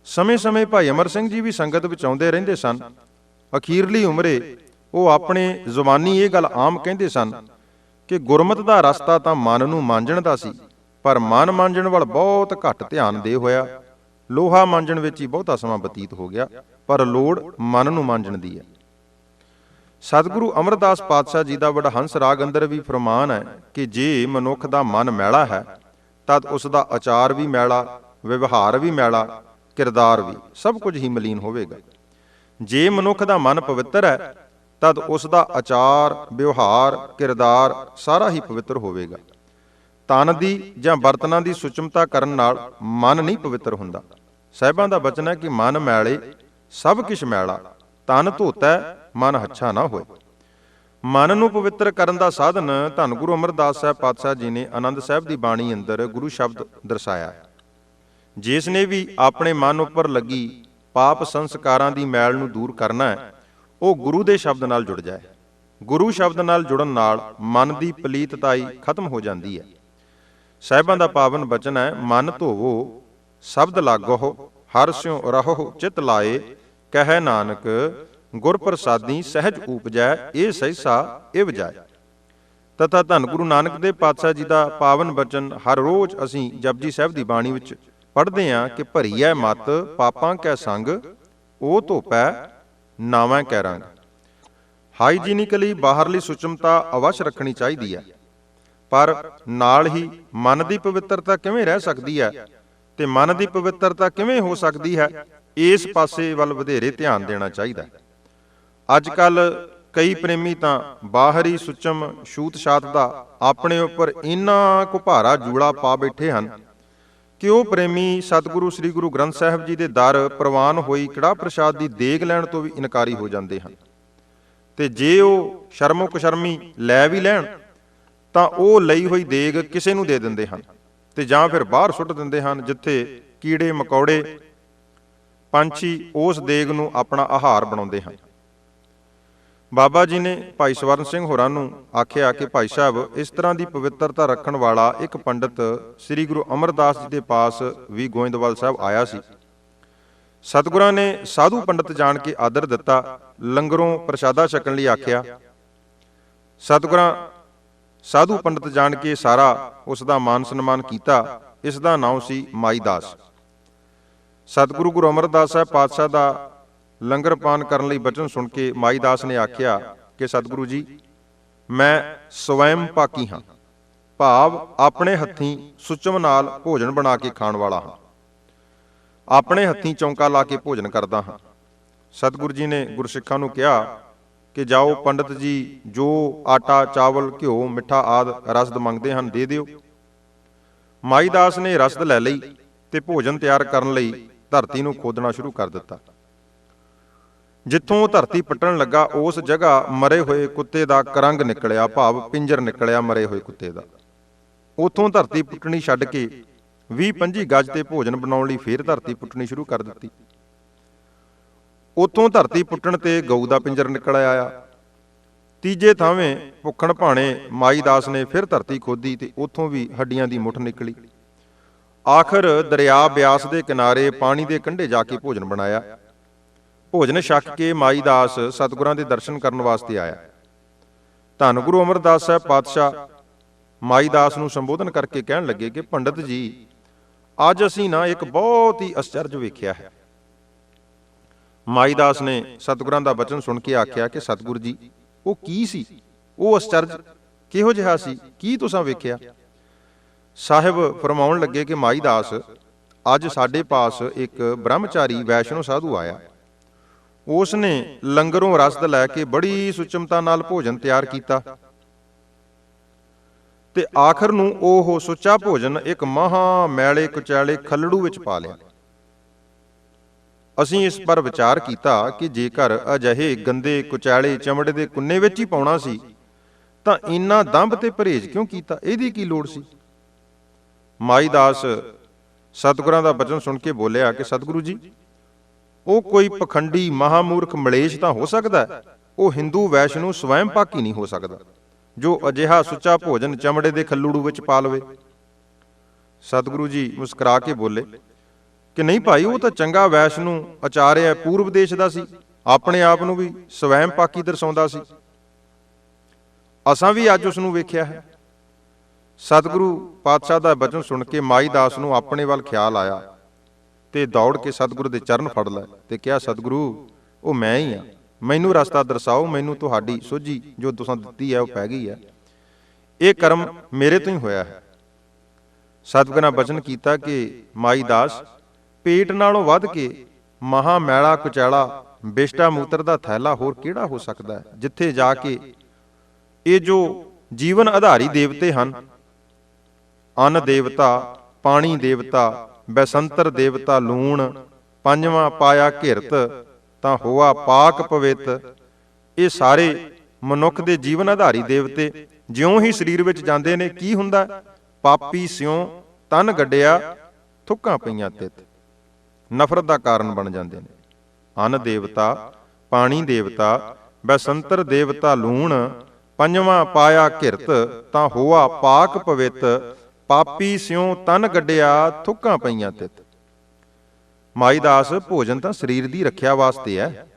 ਸਮੇਂ-ਸਮੇਂ ਭਾਈ ਅਮਰ ਸਿੰਘ ਜੀ ਵੀ ਸੰਗਤ ਵਿੱਚ ਆਉਂਦੇ ਰਹਿੰਦੇ ਸਨ। ਅਖੀਰਲੀ ਉਮਰੇ ਉਹ ਆਪਣੇ ਜ਼ੁਬਾਨੀ ਇਹ ਗੱਲ ਆਮ ਕਹਿੰਦੇ ਸਨ ਕਿ ਗੁਰਮਤ ਦਾ ਰਸਤਾ ਤਾਂ ਮਨ ਨੂੰ ਮਾਂਜਣ ਦਾ ਸੀ, ਪਰ ਮਨ ਮਾਂਜਣ ਵੱਲ ਬਹੁਤ ਘੱਟ ਧਿਆਨ ਦੇ ਹੋਇਆ। ਲੋਹਾ ਮਾਂਜਣ ਵਿੱਚ ਹੀ ਬਹੁਤਾ ਸਮਾਂ ਬਤੀਤ ਹੋ ਗਿਆ, ਪਰ ਲੋੜ ਮਨ ਨੂੰ ਮਾਂਜਣ ਦੀ ਹੈ। ਸਤਿਗੁਰੂ ਅਮਰਦਾਸ ਪਾਤਸ਼ਾਹ ਜੀ ਦਾ ਵਡਹੰਸ ਰਾਗ ਅੰਦਰ ਵੀ ਫਰਮਾਨ ਹੈ ਕਿ ਜੇ ਮਨੁੱਖ ਦਾ ਮਨ ਮੈਲਾ ਹੈ, ਤਦ ਉਸ ਦਾ ਆਚਾਰ ਵੀ ਮੈਲਾ, ਵਿਵਹਾਰ ਵੀ ਮੈਲਾ, ਕਿਰਦਾਰ ਵੀ ਸਭ ਕੁਝ ਹੀ ਮਲੀਨ ਹੋਵੇਗਾ। ਜੇ ਮਨੁੱਖ ਦਾ ਮਨ ਪਵਿੱਤਰ ਹੈ, ਤਦ ਉਸ ਦਾ ਆਚਾਰ, ਵਿਵਹਾਰ, ਕਿਰਦਾਰ ਸਾਰਾ ਹੀ ਪਵਿੱਤਰ ਹੋਵੇਗਾ। ਤਨ ਦੀ ਜਾਂ ਬਰਤਨਾਂ ਦੀ ਸੁਚਮਤਾ ਕਰਨ ਨਾਲ ਮਨ ਨਹੀਂ ਪਵਿੱਤਰ ਹੁੰਦਾ। ਸਹਿਬਾਂ ਦਾ ਬਚਨ ਹੈ ਕਿ ਮਨ ਮੈਲੇ, ਸਭ ਕਿਛ ਮੈਲਾ। ਤਨ ਧੋਤਾ ਮਨ ਹੱਛਾ ਨਾ ਹੋਏ। ਮਨ ਨੂੰ ਪਵਿੱਤਰ ਕਰਨ ਦਾ ਸਾਧਨ ਧੰਨ ਗੁਰੂ ਅਮਰਦਾਸ ਸਾਹਿਬ ਪਾਤਸ਼ਾਹ ਜੀ ਨੇ ਆਨੰਦ ਸਾਹਿਬ ਦੀ ਬਾਣੀ ਅੰਦਰ ਗੁਰੂ ਸ਼ਬਦ ਦਰਸਾਇਆ ਹੈ। ਜਿਸ ਨੇ ਵੀ ਆਪਣੇ ਮਨ ਉੱਪਰ ਲੱਗੀ ਪਾਪ ਸੰਸਕਾਰਾਂ ਦੀ ਮੈਲ ਨੂੰ ਦੂਰ ਕਰਨਾ ਹੈ, ਉਹ ਗੁਰੂ ਦੇ ਸ਼ਬਦ ਨਾਲ ਜੁੜ ਜਾਏ। ਗੁਰੂ ਸ਼ਬਦ ਨਾਲ ਜੁੜਨ ਨਾਲ ਮਨ ਦੀ ਪਲੀਤਤਾਈ ਖਤਮ ਹੋ ਜਾਂਦੀ ਹੈ। ਸਾਹਿਬਾਂ ਦਾ ਪਾਵਨ ਬਚਨ ਹੈ, ਮਨ ਧੋਵੋ, ਸ਼ਬਦ ਲਾਗੋ, ਹਰ ਸਿਉ ਰਹੋ, ਚਿਤ ਲਾਏ, ਕਹੈ ਨਾਨਕ ਗੁਰ ਪ੍ਰਸਾਦੀ ਸਹਿਜ ਉਪਜੈ, ਇਹ ਸਹਿਸਾ ਇਹ ਵਜਾਏ ਤਥਾ ਧੰਨ ਗੁਰੂ ਨਾਨਕ ਦੇਵ ਪਾਤਸ਼ਾਹ ਜੀ ਦਾ ਪਾਵਨ ਬਚਨ ਹਰ ਰੋਜ਼ ਅਸੀਂ ਜਪਜੀ ਸਾਹਿਬ ਦੀ ਬਾਣੀ ਵਿੱਚ ਪੜ੍ਹਦੇ ਹਾਂ ਕਿ ਭਰੀ ਹੈ ਮਤ, ਪਾਪਾਂ ਕੈ ਸੰਗ, ਉਹ ਧੋਪੈ, ਨਾਵਾਂ ਕੈ ਰੰਗ। ਹਾਈਜੀਨਿਕਲੀ ਬਾਹਰਲੀ ਸੁਚਮਤਾ ਅਵਸ਼ ਰੱਖਣੀ ਚਾਹੀਦੀ ਹੈ। ਪਰ ਨਾਲ ਹੀ ਮਨ ਦੀ ਪਵਿੱਤਰਤਾ ਕਿਵੇਂ ਰਹਿ ਸਕਦੀ ਹੈ ਤੇ ਮਨ ਦੀ ਪਵਿੱਤਰਤਾ ਕਿਵੇਂ ਹੋ ਸਕਦੀ ਹੈ, ਇਸ ਪਾਸੇ ਵੱਲ ਵਧੇਰੇ ਧਿਆਨ ਦੇਣਾ ਚਾਹੀਦਾ ਅੱਜ ਕੱਲ ਕਈ ਪ੍ਰੇਮੀ ਤਾਂ ਬਾਹਰੀ ਸੁਚਮ ਛੂਤ ਛਾਤ ਦਾ ਆਪਣੇ ਉੱਪਰ ਇੰਨਾ ਕੁ ਭਾਰਾ ਜੂੜਾ ਪਾ ਬੈਠੇ ਹਨ ਕਿ ਉਹ ਪ੍ਰੇਮੀ ਸਤਿਗੁਰੂ ਸ੍ਰੀ ਗੁਰੂ ਗ੍ਰੰਥ ਸਾਹਿਬ ਜੀ ਦੇ ਦਰ ਪ੍ਰਵਾਨ ਹੋਈ ਕੜਾ ਪ੍ਰਸ਼ਾਦ ਦੀ ਦੇਗ ਲੈਣ ਤੋਂ ਵੀ ਇਨਕਾਰੀ ਹੋ ਜਾਂਦੇ ਹਨ। ਤੇ ਜੇ ਉਹ ਸ਼ਰਮੋ ਕੁਸ਼ਰਮੀ ਲੈ ਵੀ ਲੈਣ ਤਾਂ ਉਹ ਲਈ ਹੋਈ ਦੇਗ ਕਿਸੇ ਨੂੰ ਦੇ ਦਿੰਦੇ ਹਨ ਤੇ ਜਾਂ ਫਿਰ ਬਾਹਰ ਸੁੱਟ ਦਿੰਦੇ ਹਨ, ਜਿੱਥੇ ਕੀੜੇ, ਮਕੌੜੇ, ਪੰਛੀ ਉਸ ਦੇਗ ਨੂੰ ਆਪਣਾ ਆਹਾਰ ਬਣਾਉਂਦੇ ਹਨ। ਬਾਬਾ ਜੀ ਨੇ ਭਾਈ ਸਵਰਨ ਸਿੰਘ ਹੋਰਾਂ ਨੂੰ ਆਖਿਆ ਕਿ ਭਾਈ ਸਾਹਿਬ, ਇਸ ਤਰ੍ਹਾਂ ਦੀ ਪਵਿੱਤਰਤਾ ਰੱਖਣ ਵਾਲਾ ਇੱਕ ਪੰਡਤ ਸ੍ਰੀ ਗੁਰੂ ਅਮਰਦਾਸ ਜੀ ਦੇ ਪਾਸ ਵੀ ਗੋਇੰਦਵਾਲ ਸਾਹਿਬ ਆਇਆ ਸੀ। ਸਤਿਗੁਰਾਂ ਨੇ ਸਾਧੂ ਪੰਡਤ ਜਾਣ ਕੇ ਆਦਰ ਦਿੱਤਾ, ਲੰਗਰੋਂ ਪ੍ਰਸ਼ਾਦਾ ਛਕਣ ਲਈ ਆਖਿਆ, ਸਤਿਗੁਰਾਂ ਸਾਧੂ ਪੰਡਤ ਜਾਣ ਕੇ ਸਾਰਾ ਉਸ ਦਾ ਮਾਨ ਸਨਮਾਨ ਕੀਤਾ, ਇਸ ਦਾ ਨਾਮ ਸੀ ਮਾਈ ਦਾਸ ਸਤਿਗੁਰੂ ਗੁਰੂ ਅਮਰਦਾਸ ਸਾਹਿਬ ਪਾਤਸ਼ਾਹ ਦਾ ਲੰਗਰ ਪਾਨ ਕਰਨ ਲਈ ਬਚਨ ਸੁਣ ਕੇ ਮਾਈ ਦਾਸ ਨੇ ਆਖਿਆ ਕਿ ਸਤਿਗੁਰੂ ਜੀ, ਮੈਂ ਸਵੈਮ ਪਾਕੀ ਹਾਂ। ਭਾਵ ਆਪਣੇ ਹੱਥੀਂ ਸੁਚਮ ਨਾਲ ਭੋਜਨ ਬਣਾ ਕੇ ਖਾਣ ਵਾਲਾ ਹਾਂ। ਆਪਣੇ ਹੱਥੀਂ ਚੌਂਕਾ ਲਾ ਕੇ ਭੋਜਨ ਕਰਦਾ ਹਾਂ। ਸਤਿਗੁਰੂ ਜੀ ਨੇ ਗੁਰਸਿੱਖਾਂ ਨੂੰ ਕਿਹਾ ਕਿ ਜਾਓ ਪੰਡਤ ਜੀ, ਜੋ ਆਟਾ, ਚਾਵਲ, ਘਿਓ, ਮਿੱਠਾ ਆਦ ਰਸਦ ਮੰਗਦੇ ਹਨ, ਦੇ ਦਿਓ। ਮਾਈ ਦਾਸ ਨੇ ਰਸਦ ਲੈ ਲਈ ਤੇ ਭੋਜਨ ਤਿਆਰ ਕਰਨ ਲਈ ਧਰਤੀ ਨੂੰ ਖੋਦਣਾ ਸ਼ੁਰੂ ਕਰ ਦਿੱਤਾ। ਜਿੱਥੋਂ ਧਰਤੀ ਪੱਟਣ ਲੱਗਾ, ਉਸ ਜਗ੍ਹਾ ਮਰੇ ਹੋਏ ਕੁੱਤੇ ਦਾ ਕਰੰਗ ਨਿਕਲਿਆ, ਭਾਵ ਪਿੰਜਰ ਨਿਕਲਿਆ ਮਰੇ ਹੋਏ ਕੁੱਤੇ ਦਾ। ਉਥੋਂ ਧਰਤੀ ਪੁੱਟਣੀ ਛੱਡ ਕੇ 20-25 ਗੱਜ ਤੇ ਭੋਜਨ ਬਣਾਉਣ ਲਈ ਫੇਰ ਧਰਤੀ ਪੁੱਟਣੀ ਸ਼ੁਰੂ ਕਰ ਦਿੱਤੀ। ਉਥੋਂ ਧਰਤੀ ਪੁੱਟਣ ਤੇ ਗਊ ਦਾ ਪਿੰਜਰ ਨਿਕਲ ਆਇਆ। ਤੀਜੇ ਥਾਵੇਂ ਭੁੱਖਣ ਭਾਣੇ ਮਾਈ ਦਾਸ ਨੇ ਫਿਰ ਧਰਤੀ ਖੋਦੀ ਤੇ ਉਥੋਂ ਵੀ ਹੱਡੀਆਂ ਦੀ ਮੁੱਠ ਨਿਕਲੀ। ਆਖਰ ਦਰਿਆ ਬਿਆਸ ਦੇ ਕਿਨਾਰੇ ਪਾਣੀ ਦੇ ਕੰਢੇ ਜਾ ਕੇ ਭੋਜਨ ਬਣਾਇਆ। ਭੋਜਨ ਛਕ ਕੇ ਮਾਈ ਦਾਸ ਸਤਿਗੁਰਾਂ ਦੇ ਦਰਸ਼ਨ ਕਰਨ ਵਾਸਤੇ ਆਇਆ। ਧੰਨ ਗੁਰੂ ਅਮਰਦਾਸ ਸਾਹਿਬ ਪਾਤਸ਼ਾਹ, ਮਾਈ ਦਾਸ ਨੂੰ ਸੰਬੋਧਨ ਕਰਕੇ ਕਹਿਣ ਲੱਗੇ ਕਿ ਪੰਡਤ ਜੀ, ਅੱਜ ਅਸੀਂ ਨਾ ਇੱਕ ਬਹੁਤ ਹੀ ਅਚਰਜ ਵੇਖਿਆ ਹੈ। ਮਾਈਦਾਸ ਨੇ ਸਤਿਗੁਰਾਂ ਦਾ ਬਚਨ ਸੁਣ ਕੇ ਆਖਿਆ ਕਿ ਸਤਿਗੁਰ ਜੀ, ਉਹ ਕੀ ਸੀ? ਉਹ ਅਚਰਜ ਕਿਹੋ ਜਿਹਾ ਸੀ? ਕੀ ਤੁਸੀਂ ਵੇਖਿਆ? ਸਾਹਿਬ ਫਰਮਾਉਣ ਲੱਗੇ ਕਿ ਮਾਈਦਾਸ, ਅੱਜ ਸਾਡੇ ਪਾਸ ਇੱਕ ਬ੍ਰਹਮਚਾਰੀ ਵੈਸ਼ਨੋ ਸਾਧੂ ਆਇਆ। ਉਸ ਨੇ ਲੰਗਰੋਂ ਰਸਦ ਲੈ ਕੇ ਬੜੀ ਸੁਚਮਤਾ ਨਾਲ ਭੋਜਨ ਤਿਆਰ ਕੀਤਾ। ਤੇ ਆਖਰ ਨੂੰ ਉਹ ਸੁੱਚਾ ਭੋਜਨ ਇੱਕ ਮਹਾ ਮੈਲੇ ਕੁਚੈਲੇ ਖੱਲੜੂ ਵਿੱਚ ਪਾ ਲਿਆ। ਅਸੀਂ ਇਸ ਪਰ ਵਿਚਾਰ ਕੀਤਾ ਕਿ ਜੇਕਰ ਅਜਿਹੇ ਗੰਦੇ ਕੁਚਾਲੇ ਚਮੜੇ ਦੇ ਕੁੰਨੇ ਵਿੱਚ ਹੀ ਪਾਉਣਾ ਸੀ, ਤਾਂ ਇੰਨਾ ਦੰਭ ਤੇ ਪਰਹੇਜ਼ ਕਿਉਂ ਕੀਤਾ? ਇਹਦੀ ਕੀ ਲੋੜ ਸੀ? ਮਾਈ ਦਾਸ ਸਤਿਗੁਰਾਂ ਦਾ ਬਚਨ ਸੁਣ ਕੇ ਬੋਲਿਆ ਕਿ ਸਤਿਗੁਰੂ ਜੀ, ਉਹ ਕੋਈ ਪਖੰਡੀ ਮਹਾਮੂਰਖ ਮਲੇਸ਼ ਤਾਂ ਹੋ ਸਕਦਾ ਹੈ। ਉਹ ਹਿੰਦੂ ਵੈਸ਼ਨੂ ਸਵੈਮ ਪਾਕੀ ਨਹੀਂ ਹੋ ਸਕਦਾ, ਜੋ ਅਜਿਹਾ ਸੁੱਚਾ ਭੋਜਨ ਚਮੜੇ ਦੇ ਖੱਲੂੜੂ ਵਿੱਚ ਪਾ ਲਵੇ। ਸਤਿਗੁਰੂ ਜੀ ਮੁਸਕਰਾ ਕੇ ਬੋਲੇ ਕਿ ਨਹੀਂ ਭਾਈ, ਉਹ ਤਾਂ ਚੰਗਾ ਵੈਸ਼ਨੂ, ਆਚਾਰਿਆ ਪੂਰਬ ਦੇਸ਼ ਦਾ ਸੀ। ਆਪਣੇ ਆਪ ਨੂੰ ਵੀ ਸਵੈਮ ਪਾਕੀ ਦਰਸਾਉਂਦਾ ਸੀ। ਅਸਾਂ ਵੀ ਅੱਜ ਉਸ ਨੂੰ ਵੇਖਿਆ ਹੈ। ਸਤਿਗੁਰੂ ਪਾਤਸ਼ਾਹ ਦਾ ਬਚਨ ਸੁਣ ਕੇ ਮਾਈ ਦਾਸ ਨੂੰ ਆਪਣੇ ਵੱਲ ਖਿਆਲ ਆਇਆ ਤੇ ਦੌੜ ਕੇ ਸਤਿਗੁਰੂ ਦੇ ਚਰਨ ਫੜ ਲਏ ਤੇ ਕਿਹਾ, ਸਤਿਗੁਰੂ, ਉਹ ਮੈਂ ਹੀ ਆ ਮੈਨੂੰ ਰਸਤਾ ਦਰਸਾਓ, ਮੈਨੂੰ ਤੁਹਾਡੀ ਸੋਝੀ ਜੋ ਤੁਸੀਂ ਦਿੱਤੀ ਹੈ, ਉਹ ਪੈ ਗਈ ਹੈ। ਇਹ ਕਰਮ ਮੇਰੇ ਤੋਂ ਹੀ ਹੋਇਆ ਹੈ। ਸਤਿਗੁਰਾਂ ਨੇ ਬਚਨ ਕੀਤਾ ਕਿ ਮਾਈ ਦਾਸ ਪੇਟ ਨਾਲੋਂ ਵੱਧ ਕੇ ਮਹਾ ਮੈਲਾ ਕੁਚੈਲਾ, ਬਿਸ਼ਟਾ ਮੂਤਰ ਦਾ ਥੈਲਾ ਹੋਰ ਕਿਹੜਾ ਹੋ ਸਕਦਾ ਹੈ, ਜਿੱਥੇ ਜਾ ਕੇ ਇਹ ਜੋ ਜੀਵਨ ਆਧਾਰੀ ਦੇਵਤੇ ਹਨ, ਅਨ ਦੇਵਤਾ, ਪਾਣੀ ਦੇਵਤਾ, ਬੈਸੰਤਰ ਦੇਵਤਾ, ਲੂਣ, ਪੰਜਵਾਂ ਪਾਇਆ ਘਿਰਤ, ਤਾਂ ਹੋਆ ਪਾਕ ਪਵਿੱਤ, ਇਹ ਸਾਰੇ ਮਨੁੱਖ ਦੇ ਜੀਵਨ ਆਧਾਰੀ ਦੇਵਤੇ ਜਿਉਂ ਹੀ ਸਰੀਰ ਵਿੱਚ ਜਾਂਦੇ ਨੇ, ਕੀ ਹੁੰਦਾ ਪਾਪੀ ਸਿਉ ਤਨ ਗੱਡਿਆ, ਥੁੱਕਾਂ ਪਈਆਂ ਤਿਤ ਨਫ਼ਰਤ ਦਾ ਕਾਰਨ ਬਣ ਜਾਂਦੇ ਨੇ। ਅਨ ਦੇਵਤਾ, ਪਾਣੀ ਦੇਵਤਾ, ਬੈਸੰਤਰ ਦੇਵਤਾ ਲੂਣ, ਪੰਜਵਾਂ ਪਾਇਆ ਘਿਰਤ, ਤਾਂ ਹੋਆ ਪਾਕ ਪਵਿੱਤ, ਪਾਪੀ ਸਿਉ ਤਨ ਗੱਡਿਆ ਥੁੱਕਾਂ ਪਈਆਂ ਤਿਤ। ਮਾਈ ਦਾਸ, ਭੋਜਨ ਤਾਂ ਸਰੀਰ ਦੀ ਰੱਖਿਆ ਵਾਸਤੇ ਹੈ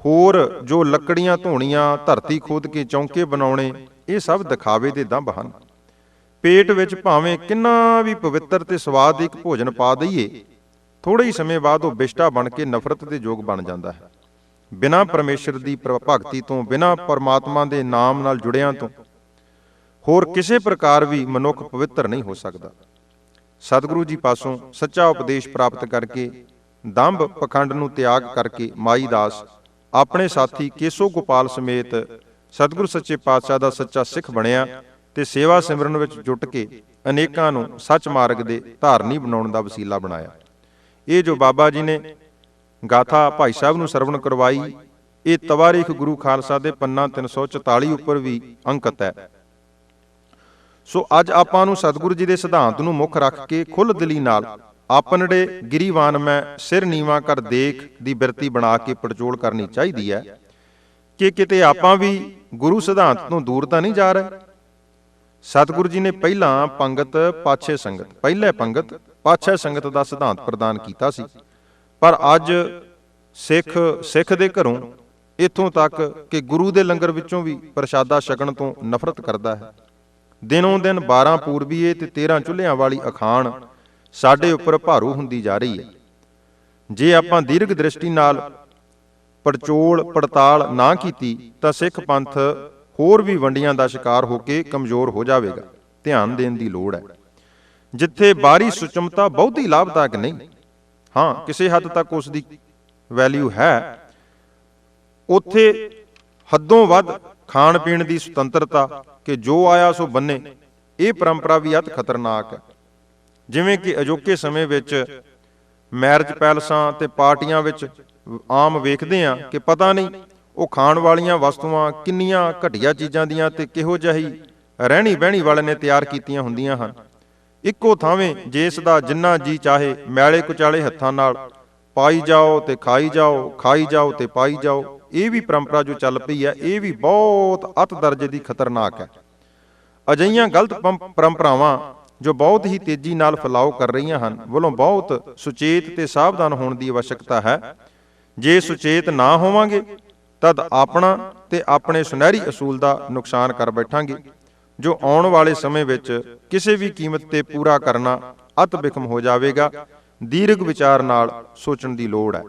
ਹੋਰ ਜੋ ਲੱਕੜੀਆਂ ਧੋਣੀਆਂ, ਧਰਤੀ ਖੋਦ ਕੇ ਚੌਂਕੇ ਬਣਾਉਣੇ, ਇਹ ਸਭ ਦਿਖਾਵੇ ਦੇ ਦੰਭ ਹਨ। ਪੇਟ ਵਿੱਚ ਭਾਵੇਂ ਕਿੰਨਾ ਵੀ ਪਵਿੱਤਰ ਤੇ ਸਵਾਦਿਕ ਭੋਜਨ ਪਾ ਦਈਏ ਥੋੜੇ ਹੀ ਸਮੇਂ ਬਾਅਦ ਉਹ ਬਿਸ਼ਟਾ ਬਣ ਕੇ ਨਫ਼ਰਤ ਦੇ ਯੋਗ ਬਣ ਜਾਂਦਾ ਹੈ। ਬਿਨਾਂ ਪਰਮੇਸ਼ਰ ਦੀ ਪ੍ਰ- ਭਗਤੀ ਤੋਂ, ਬਿਨਾਂ ਪਰਮਾਤਮਾ ਦੇ ਨਾਮ ਨਾਲ ਜੁੜਿਆਂ ਤੋਂ, ਹੋਰ ਕਿਸੇ ਪ੍ਰਕਾਰ ਵੀ ਮਨੁੱਖ ਪਵਿੱਤਰ ਨਹੀਂ ਹੋ ਸਕਦਾ। ਸਤਿਗੁਰੂ ਜੀ ਪਾਸੋਂ ਸੱਚਾ ਉਪਦੇਸ਼ ਪ੍ਰਾਪਤ ਕਰਕੇ, ਦੰਭ ਪਖੰਡ ਨੂੰ ਤਿਆਗ ਕਰਕੇ ਮਾਈ ਦਾਸ, ਆਪਣੇ ਸਾਥੀ ਕੇਸੋ ਗੋਪਾਲ ਸਮੇਤ ਸਤਿਗੁਰੂ ਸੱਚੇ ਪਾਤਸ਼ਾਹ ਦਾ ਸੱਚਾ ਸਿੱਖ ਬਣਿਆ ਤੇ ਸੇਵਾ ਸਿਮਰਨ ਵਿੱਚ ਜੁਟ ਕੇ ਅਨੇਕਾਂ ਨੂੰ ਸੱਚ ਮਾਰਗ ਦੇ ਧਾਰਨੀ ਬਣਾਉਣ ਦਾ ਵਸੀਲਾ ਬਣਾਇਆ। ਇਹ ਜੋ ਬਾਬਾ ਜੀ ਨੇ ਗਾਥਾ ਭਾਈ ਸਾਹਿਬ ਨੂੰ ਸਰਵਣ ਕਰਵਾਈ, ਇਹ ਤਵਾਰੀਖ ਗੁਰੂ ਖਾਲਸਾ ਦੇ ਪੰਨਾ 344 ਉੱਪਰ ਵੀ ਅੰਕਿਤ ਹੈ। ਸੋ ਅੱਜ ਆਪਾਂ ਨੂੰ ਸਤਿਗੁਰੂ ਜੀ ਦੇ ਸਿਧਾਂਤ ਨੂੰ ਮੁੱਖ ਰੱਖ ਕੇ ਖੁੱਲ੍ਹ ਦਿਲੀ ਨਾਲ ਆਪਨੜੇ ਗਿਰੀਵਾਨ ਮੈਂ ਸਿਰ ਨੀਵਾ ਕਰ ਦੇਖ ਦੀ ਬਿਰਤੀ ਬਣਾ ਕੇ ਪੜਚੋਲ ਕਰਨੀ ਚਾਹੀਦੀ ਹੈ ਕਿ ਕਿਤੇ ਆਪਾਂ ਵੀ ਗੁਰੂ ਸਿਧਾਂਤ ਤੋਂ ਦੂਰ ਤਾਂ ਨਹੀਂ ਜਾ ਰਹੇ? ਸਤਿਗੁਰੂ ਜੀ ਨੇ ਪਹਿਲਾਂ ਪੰਗਤ, ਪਾਛੇ ਸੰਗਤ, ਪਹਿਲੇ ਪੰਗਤ ਪਾਤਸ਼ਾਹ ਸੰਗਤ ਦਾ ਸਿਧਾਂਤ ਪ੍ਰਦਾਨ ਕੀਤਾ ਸੀ। ਪਰ ਅੱਜ ਸਿੱਖ ਸਿੱਖ ਦੇ ਘਰੋਂ ਇਥੋਂ ਤੱਕ ਕਿ ਗੁਰੂ ਦੇ ਲੰਗਰ ਵਿੱਚੋਂ ਵੀ ਪ੍ਰਸ਼ਾਦਾ ਛਕਣ ਤੋਂ ਨਫ਼ਰਤ ਕਰਦਾ ਹੈ। ਦਿਨੋਂ ਦਿਨ 12 ਪੂਰਬੀਏ ਤੇ 13 ਚੁੱਲ੍ਹਿਆਂ ਵਾਲੀ ਅਖਾਣ ਸਾਡੇ ਉੱਪਰ ਭਾਰੂ ਹੁੰਦੀ ਜਾ ਰਹੀ ਹੈ। ਜੇ ਆਪਾਂ ਦੀਰਘ ਦ੍ਰਿਸ਼ਟੀ ਨਾਲ ਪੜਚੋਲ, ਪੜਤਾਲ ਨਾ ਕੀਤੀ, ਤਾਂ ਸਿੱਖ ਪੰਥ ਹੋਰ ਵੀ ਵੰਡੀਆਂ ਦਾ ਸ਼ਿਕਾਰ ਹੋ ਕੇ ਕਮਜ਼ੋਰ ਹੋ ਜਾਵੇਗਾ। ਧਿਆਨ ਦੇਣ ਦੀ ਲੋੜ ਹੈ। ਜਿੱਥੇ ਬਾਹਰੀ ਸੁਚਮਤਾ ਬਹੁਤੀ ਲਾਭਦਾਇਕ ਨਹੀਂ। ਹਾਂ, ਕਿਸੇ ਹੱਦ ਤੱਕ ਉਸ ਦੀ ਵੈਲਿਊ ਹੈ। ਉੱਥੇ ਹੱਦੋਂ ਵੱਧ ਖਾਣ ਪੀਣ ਦੀ ਸੁਤੰਤਰਤਾ ਕਿ ਜੋ ਆਇਆ ਸੋ ਬੰਨੇ। ਇਹ ਪਰੰਪਰਾ ਵੀ ਅਤ ਖਤਰਨਾਕ ਹੈ। ਜਿਵੇਂ ਕਿ ਅਜੋਕੇ ਸਮੇਂ ਵਿੱਚ ਮੈਰਿਜ ਪੈਲਸਾਂ ਤੇ ਪਾਰਟੀਆਂ ਵਿੱਚ ਆਮ ਵੇਖਦੇ ਆ ਕਿ ਪਤਾ ਨਹੀਂ ਉਹ ਖਾਣ ਵਾਲੀਆਂ ਵਸਤੂਆਂ ਕਿੰਨੀਆਂ ਘਟੀਆ ਚੀਜ਼ਾਂ ਦੀਆਂ ਤੇ ਕਿਹੋ ਜਿਹੀ ਰਹਿਣੀ ਬਹਿਣੀ ਵਾਲੇ ਨੇ ਤਿਆਰ ਕੀਤੀਆਂ ਹੁੰਦੀਆਂ ਹਨ। ਇੱਕੋ ਥਾਵੇਂ ਜਿਸ ਦਾ ਜਿੰਨਾ ਜੀ ਚਾਹੇ ਮੈਲੇ ਕੁਚਾਲੇ ਹੱਥਾਂ ਨਾਲ, ਪਾਈ ਜਾਓ ਤੇ ਖਾਈ ਜਾਓ ਖਾਈ ਜਾਓ ਤੇ ਪਾਈ ਜਾਓ, ਇਹ ਵੀ ਪਰੰਪਰਾ ਜੋ ਚੱਲ ਪਈ ਹੈ, ਇਹ ਵੀ ਬਹੁਤ ਅਤ ਦਰਜੇ ਦੀ ਖਤਰਨਾਕ ਹੈ। ਅਜਈਆਂ ਗਲਤ ਪੰਪ- ਪਰੰਪਰਾਵਾਂ ਜੋ ਬਹੁਤ ਹੀ ਤੇਜ਼ੀ ਨਾਲ ਫੈਲਾਓ ਕਰ ਰਹੀਆਂ ਹਨ, ਵੱਲੋਂ ਬਹੁਤ ਸੁਚੇਤ ਤੇ ਸਾਵਧਾਨ ਹੋਣ ਦੀ ਆਵਸ਼ਕਤਾ ਹੈ। ਜੇ ਸੁਚੇਤ ਨਾ ਹੋਵਾਂਗੇ, ਤਦ ਆਪਣਾ ਤੇ ਆਪਣੇ ਸੁਨਹਿਰੀ ਅਸੂਲ ਦਾ ਨੁਕਸਾਨ ਕਰ ਬੈਠਾਂਗੇ। ਜੋ ਆਉਣ ਵਾਲੇ ਸਮੇਂ ਵਿੱਚ ਕਿਸੇ ਵੀ ਕੀਮਤ ਤੇ ਪੂਰਾ ਕਰਨਾ ਅਤ ਬਿਖਮ ਹੋ ਜਾਵੇਗਾ, ਦੀਰਘ ਵਿਚਾਰ ਨਾਲ ਸੋਚਣ ਦੀ ਲੋੜ ਹੈ।